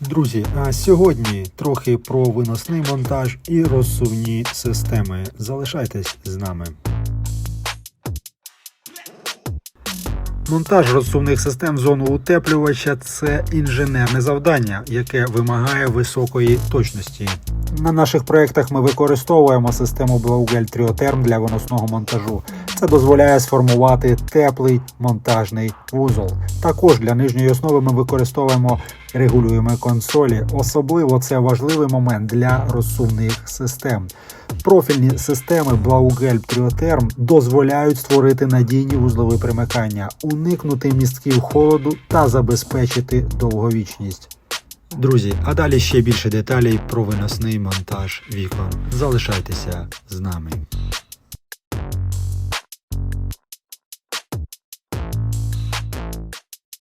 Друзі, а сьогодні трохи про виносний монтаж і розсувні системи. Залишайтесь з нами. Монтаж розсувних систем зону утеплювача це інженерне завдання, яке вимагає високої точності. На наших проєктах ми використовуємо систему Blaugel Triotherm для виносного монтажу. Це дозволяє сформувати теплий монтажний вузол. Також для нижньої основи ми використовуємо регулюємо консолі. Особливо це важливий момент для розсувних систем. Профільні системи Blaugel Triotherm дозволяють створити надійні вузлові примикання, уникнути містків холоду та забезпечити довговічність. Друзі, а далі ще більше деталей про виносний монтаж вікон. Залишайтеся з нами.